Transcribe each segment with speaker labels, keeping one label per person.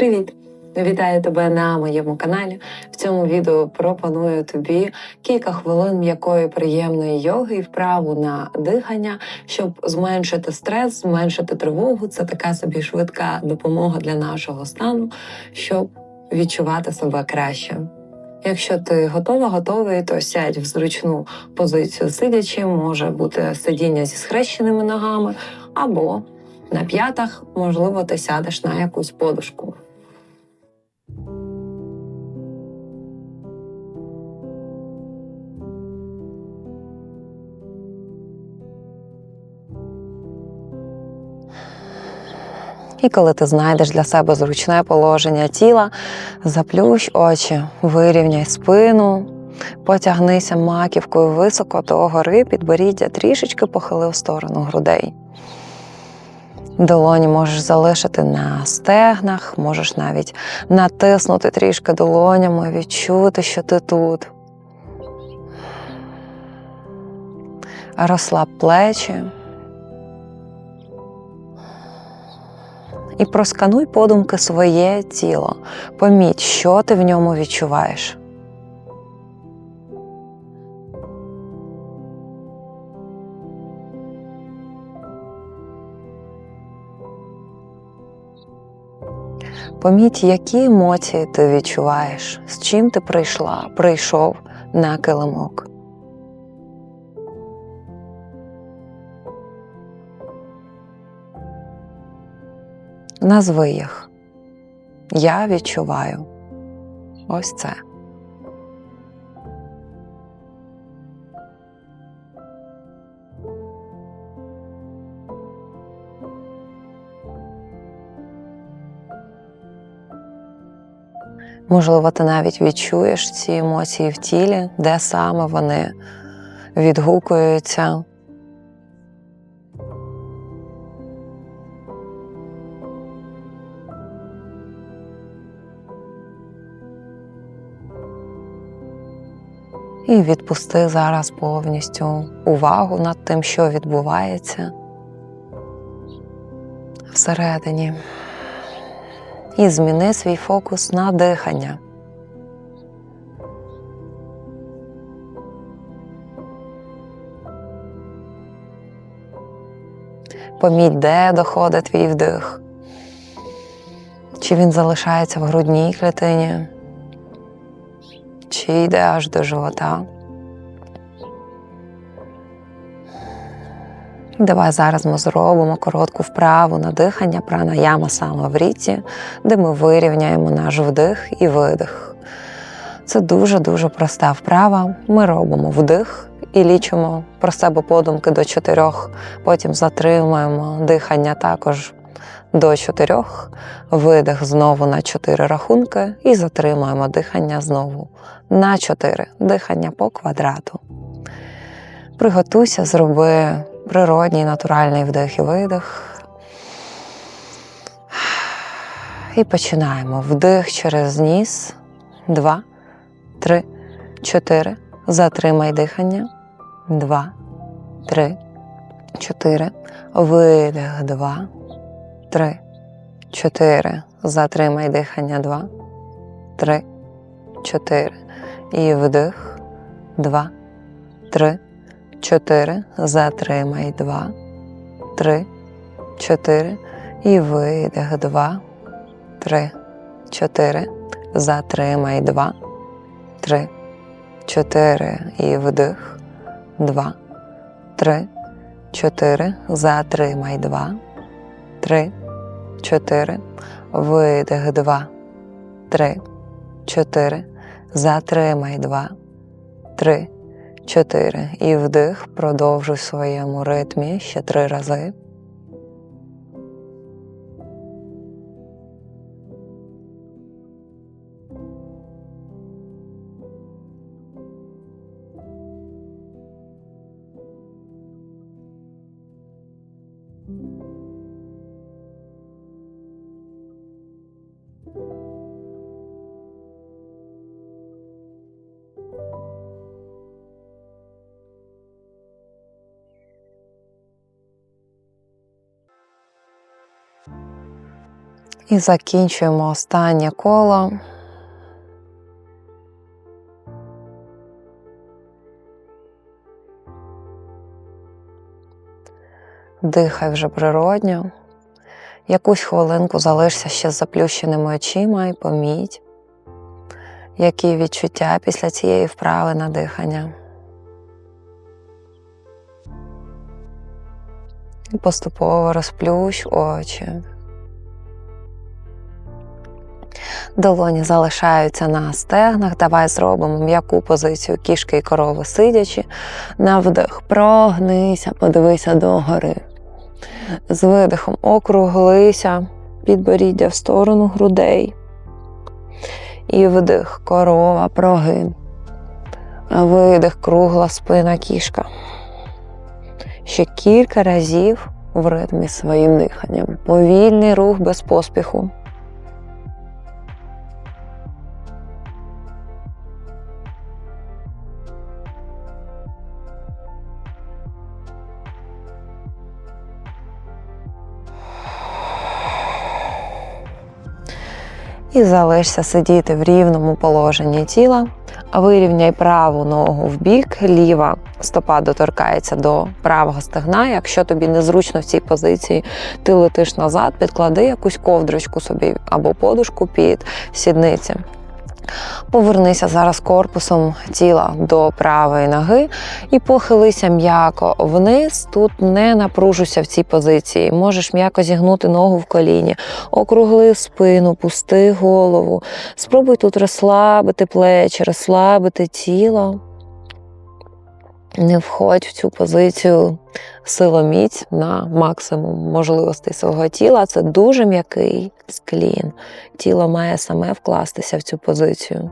Speaker 1: Привіт! Вітаю тебе на моєму каналі. В цьому відео пропоную тобі кілька хвилин м'якої приємної йоги і вправу на дихання, щоб зменшити стрес, зменшити тривогу. Це така собі швидка допомога для нашого стану, щоб відчувати себе краще. Якщо ти готова, готовий, то сядь в зручну позицію сидячи, може бути сидіння зі схрещеними ногами, або на п'ятах, можливо, ти сядеш на якусь подушку. І коли ти знайдеш для себе зручне положення тіла, заплющ очі, вирівняй спину, потягнися маківкою високо до гори, підборіддя трішечки похили в сторону грудей. Долоні можеш залишити на стегнах, можеш навіть натиснути трішки долонями, відчути, що ти тут. Розслаб плечі. І проскануй подумки своє тіло. Поміть, що ти в ньому відчуваєш. Поміть, які емоції ти відчуваєш, з чим ти прийшла, прийшов на килимок. Назви їх. Я відчуваю ось це. Можливо, ти навіть відчуєш ці емоції в тілі, де саме вони відгукуються. І відпусти зараз повністю увагу над тим, що відбувається всередині. І зміни свій фокус на дихання. Поміть, де доходить твій вдих. Чи він залишається в грудній клітині, чи йде аж до живота. Давай зараз ми зробимо коротку вправу на дихання пранаяма саме в ріці, де ми вирівняємо наш вдих і видих. Це дуже-дуже проста вправа. Ми робимо вдих і лічимо про себе подумки до чотирьох, потім затримуємо дихання також до чотирьох, видих знову на чотири рахунки і затримуємо дихання знову на чотири дихання по квадрату. Приготуйся, зроби природній натуральний вдих і видих. І починаємо. Вдих через ніс. Два, три, чотири. Затримай дихання. Два, три, чотири. Видих. Два, три, чотири. Затримай дихання. Два, три, чотири. І вдих. Два, три, чотири. Затримай. Два, три, чотири. І видих. Два, три, чотири. Затримай. Два, три, чотири. І вдих. Два, три, чотири. Затримай. Два, три, чотири. Видих. Два, три, чотири. Затримай. Два, три, чотири. І вдих. Продовжуй в своєму ритмі ще три рази. І закінчуємо останнє коло. Дихай вже природньо. Якусь хвилинку залишся ще з заплющеними очима і поміть, які відчуття після цієї вправи на дихання. І поступово розплющ очі. Долоні залишаються на стегнах. Давай зробимо м'яку позицію кішки і корови сидячи. На вдих прогнися, подивися догори. З видихом округлися підборіддя в сторону грудей. І вдих, корова, прогин. Видих, кругла спина кішка. Ще кілька разів в ритмі своїм диханням. Повільний рух без поспіху. І залишся сидіти в рівному положенні тіла, вирівняй праву ногу в бік, ліва стопа доторкається до правого стегна. Якщо тобі незручно в цій позиції, ти летиш назад, підклади якусь ковдрочку собі або подушку під сідниці. Повернися зараз корпусом тіла до правої ноги і похилися м'яко вниз. Тут не напружуйся в цій позиції. Можеш м'яко зігнути ногу в коліні, округли спину, пусти голову. Спробуй тут розслабити плечі, розслабити тіло. Не входь в цю позицію силоміць на максимум можливостей свого тіла. Це дуже м'який склін. Тіло має саме вкластися в цю позицію.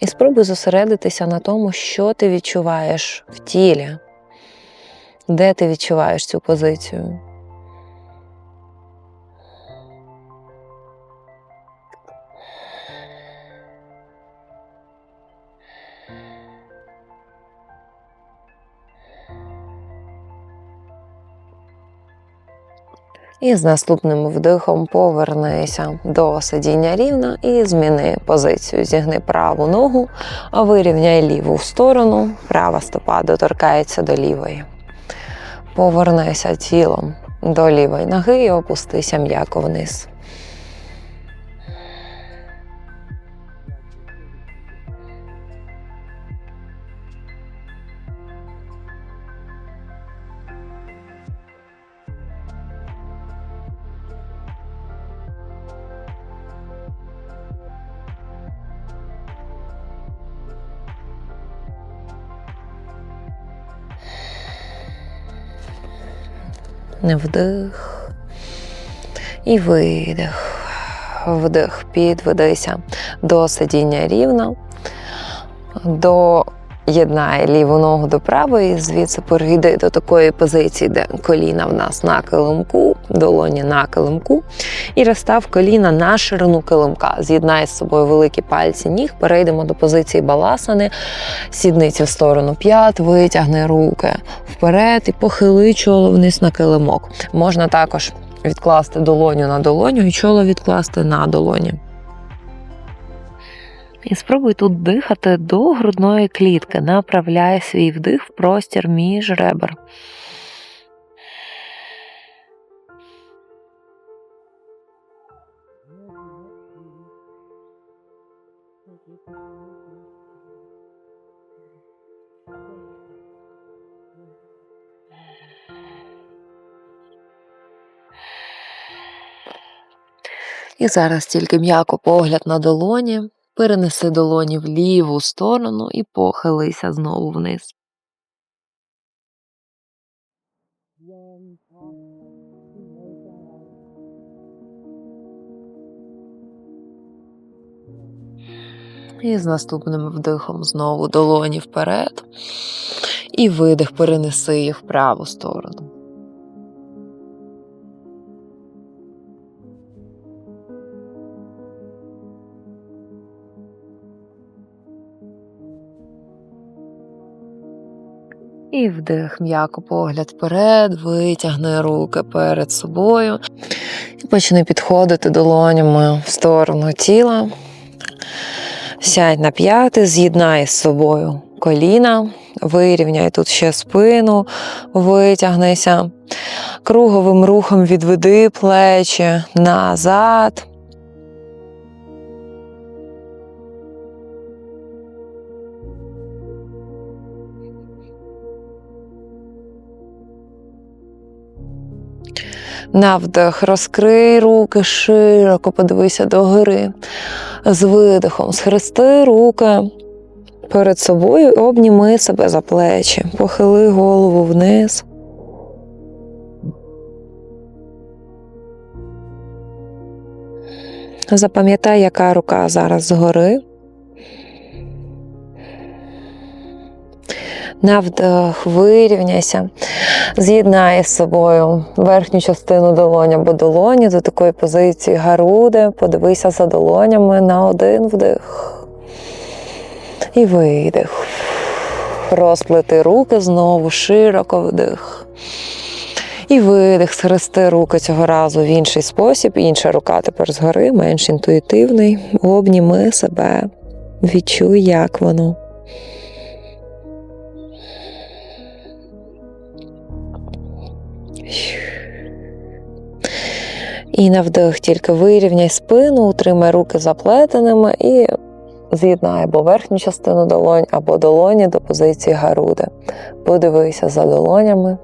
Speaker 1: І спробуй зосередитися на тому, що ти відчуваєш в тілі, де ти відчуваєш цю позицію. І з наступним вдихом повернися до сидіння рівно і зміни позицію. Зігни праву ногу, а вирівняй ліву в сторону, права стопа доторкається до лівої. Повернися тілом до лівої ноги і опустися м'яко вниз. Вдих. І видих. Вдих, підведися. До сидіння рівно, до єднай ліву ногу до правої, звідси перейди до такої позиції, де коліна в нас на килимку, долоні на килимку. І розстав коліна на ширину килимка. З'єднай з собою великі пальці ніг, перейдемо до позиції баласани, сідниці в сторону п'ят, витягни руки вперед і похили чоло вниз на килимок. Можна також відкласти долоню на долоню і чоло відкласти на долоні. І спробуй тут дихати до грудної клітки. Направляй свій вдих в простір між ребер. І зараз тільки м'яко погляд на долоні. Перенеси долоні в ліву сторону і похилися знову вниз. І з наступним вдихом знову долоні вперед. І видих перенеси їх в праву сторону. І вдих, м'яко погляд вперед, витягни руки перед собою. І почни підходити долонями в сторону тіла. Сядь на п'яти, з'єднай з собою коліна, вирівняй тут ще спину, витягнися. Круговим рухом відведи плечі назад. На вдих розкрий руки широко, подивися до гори. З видихом схрести руки перед собою і обніми себе за плечі. Похили голову вниз. Запам'ятай, яка рука зараз згори. На вдих, вирівняйся, з'єднай з собою верхню частину долоні або долоні до такої позиції груди. Подивися за долонями на один вдих. І видих. Розплети руки знову, широко вдих. І видих, схрести руки цього разу в інший спосіб. Інша рука тепер згори, менш інтуїтивний. Обніми себе. Відчуй, як воно. І на вдих тільки вирівняй спину, утримай руки заплетеними і з'єднай або верхню частину долонь, або долоні до позиції груди. Подивися за долонями.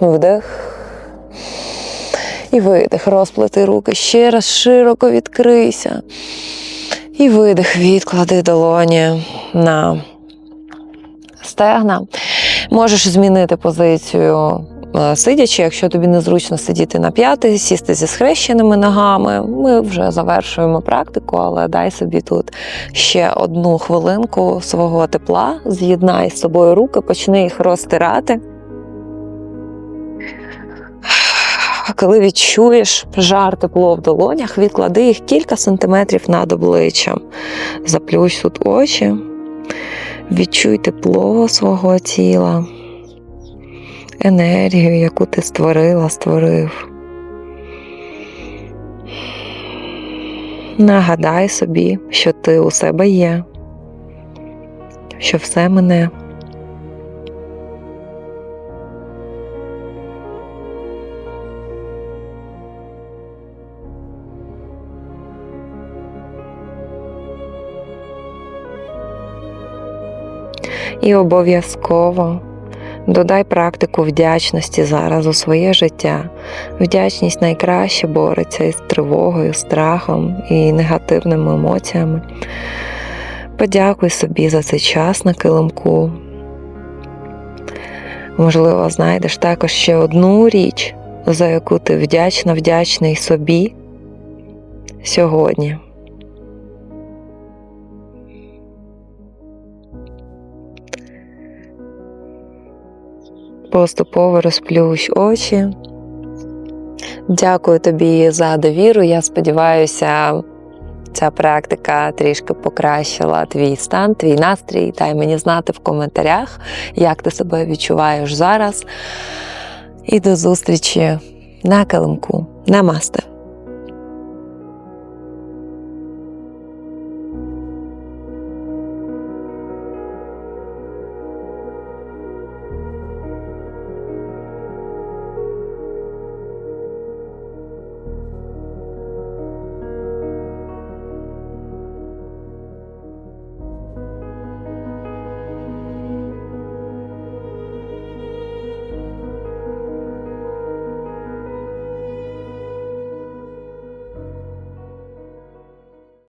Speaker 1: Вдих. І видих. Розплети руки. Ще раз широко відкрийся. І видих, відклади долоні на стегна. Можеш змінити позицію е, сидячи, якщо тобі незручно сидіти на п'яти, сісти зі схрещеними ногами. Ми вже завершуємо практику, але дай собі тут ще одну хвилинку свого тепла, з'єднай з собою руки, почни їх розтирати. Коли відчуєш жар тепло в долонях, відклади їх кілька сантиметрів над обличчям. Заплющ тут очі, відчуй тепло свого тіла, енергію, яку ти створила, створив. Нагадай собі, що ти у себе є, що все мене. І обов'язково додай практику вдячності зараз у своє життя. Вдячність найкраще бореться із тривогою, страхом і негативними емоціями. Подякуй собі за цей час на килимку. Можливо, знайдеш також ще одну річ, за яку ти вдячна, вдячний собі сьогодні. Поступово розплющ очі. Дякую тобі за довіру. Я сподіваюся, ця практика трішки покращила твій стан, твій настрій. Дай мені знати в коментарях, як ти себе відчуваєш зараз. І до зустрічі на килимку. Намасте!